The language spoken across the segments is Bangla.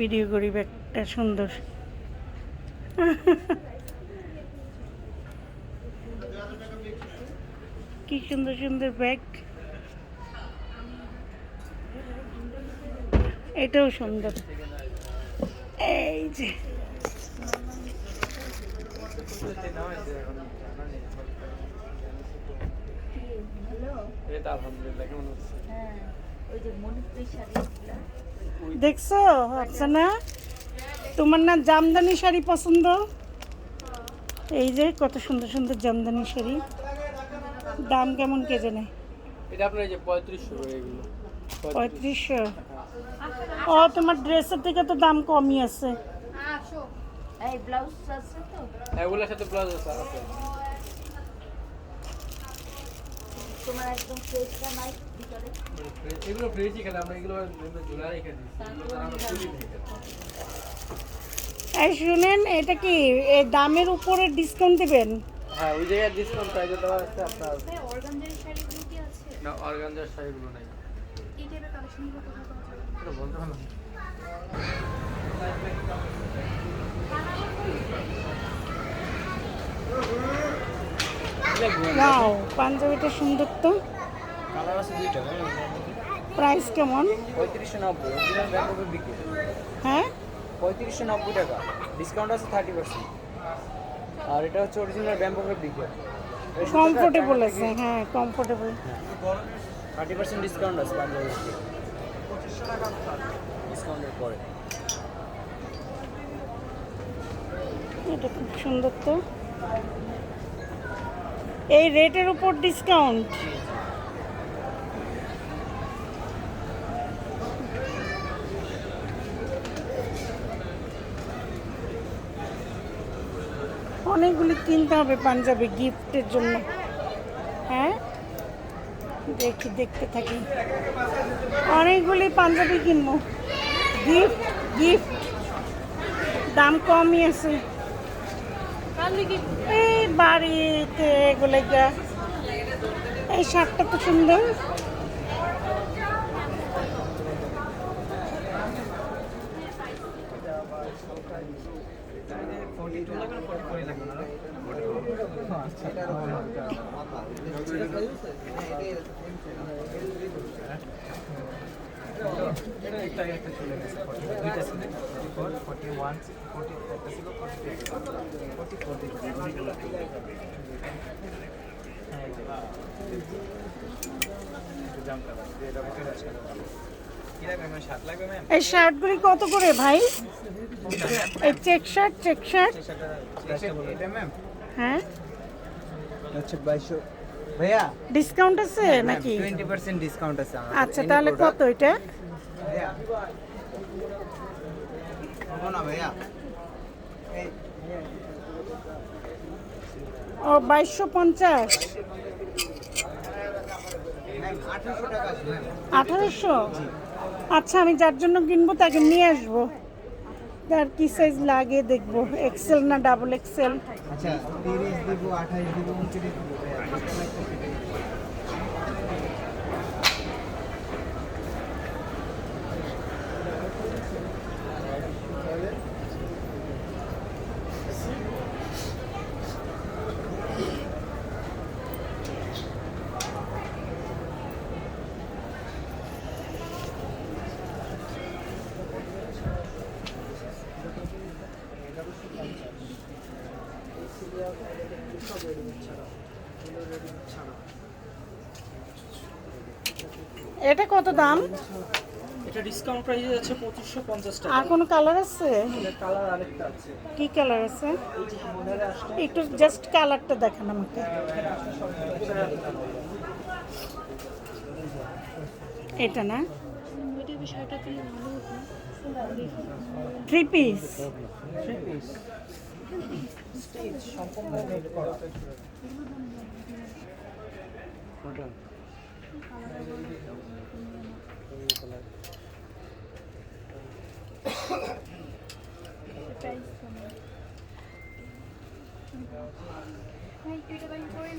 ভিডিও করি ব্যাগটা সুন্দর। কি সুন্দর সুন্দর ব্যাগ। এটাও সুন্দর। এই যে। এটা আলহামদুলিল্লাহ কেমন হচ্ছে হ্যাঁ দেখছ আচ্ছা না তোমার না জামদানি শাড়ি পছন্দ? এই যে কত সুন্দর সুন্দর জামদানি শাড়ি। দাম কেমন কে জানে? এটা আপনার যে পঁয়ত্রিশশো করে এগুলো। পঁয়ত্রিশশো। ও তোমার ড্রেসের থেকে তো দাম কমই আছে। এই ব্লাউজ আছে তো। হ্যাঁ ওগুলোর সাথে ব্লাউজ আছে আছে। তোমার একদম ফ্রেশটা নাই ভিতরে। এগুলো ফ্রেশই খেলে আমরা এগুলো ঝুলা রেখে দিই শুনেন এটা কি দামের উপরে ডিসকাউন্ট দিবেন? হ্যাঁ ওই জায়গায় ডিসকাউন্ট প্রাইসে দেওয়া আছে আপনার। অর্গানজারি শাড়িগুলো কি আছে? না অর্গানজার শাড়িগুলো নাই। এই টাইপের কালেকশনগুলো কোথায় পাওয়া যাবে? এটা বলতে ভালো ওয়াও পাঞ্জাবিটা সুন্দর তো। কালার আছে দুইটা প্রাইস কেমন? পঁয়ত্রিশশো নব্বই অরিজিনাল ব্যাংককের বিক্রি। হ্যাঁ? পঁয়ত্রিশশো নব্বই টাকা। ডিসকাউন্ট আছে থার্টি পার্সেন্ট আর এটা হচ্ছে অরিজিনাল ব্যাংককের বিক্রি। কমফোর্টেবল আছে হ্যাঁ কমফোর্টেবল থার্টি পার্সেন্ট ডিসকাউন্ট আছে পাঞ্জাবি ডিসকাউন্টের পরে। এটা খুব সুন্দর তো। এই রেটের উপর ডিসকাউন্ট অনেকগুলি কিনতে হবে পাঞ্জাবি গিফটের জন্য। হ্যাঁ? দেখি, দেখতে থাকি। অনেকগুলি পাঞ্জাবি কিনবো। Gift gift. দাম কমই আছে। এই বাড়িতে এগুলো এই শার্টটা তো সুন্দর। এই শার্টগুলি কত করে ভাই? এই চেক শার্ট চেক শার্ট হ্যাঁ? বাইশশো ভাইয়া ডিসকাউন্ট আছে নাকি? টোয়েন্টি পার্সেন্ট ডিসকাউন্ট আছে আচ্ছা তাহলে কত এটা? ও বাইশশো পঞ্চাশ। আঠারোশো আচ্ছা আমি যার জন্য কিনবো তাকে নিয়ে আসব। তার কি সাইজ লাগে দেখব। এক্সেল না ডাবল এক্সেল আচ্ছা এটা কত দাম? এটা ডিসকাউন্ট প্রাইস আছে পঁচিশশো পঞ্চাশ টাকা। আর কোনো কালার আছে? কালার আরেকটা আছে। কি কালার আছে? একটু জাস্ট কালারটা দেখান আমাকে। এটা না? ওইটা বিষয়টা দিলে ভালো three piece three piece stitch সম্পূর্ণ নেট করা কোনটা প্রাইস ভাই এটা বাই করেন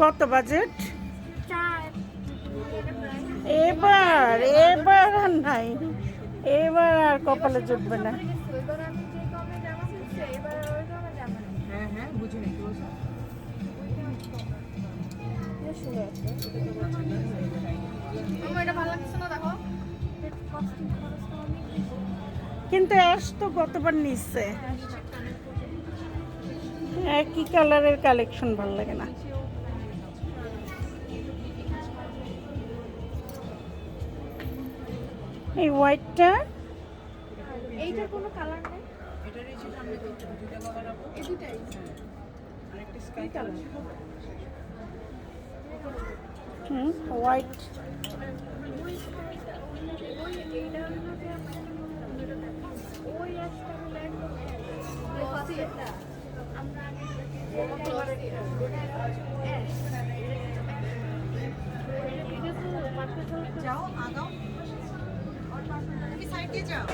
কত বাজেট? এবার এবার আর নাই। এবার আর কপালে জুটবে না। হ্যাঁ হ্যাঁ। কিন্তু অ্যাশ তো গতবার নিচ্ছে একই কালারের কালেকশন ভালো লাগে না। এই হোয়াইটটা এইটার কোনো কালার নেই? এটার এই যে সামনে দুটো দুইটা কালার আপু এই দুটাই। আরেকটা স্কাই কালার হুম হোয়াইট ওই 店长。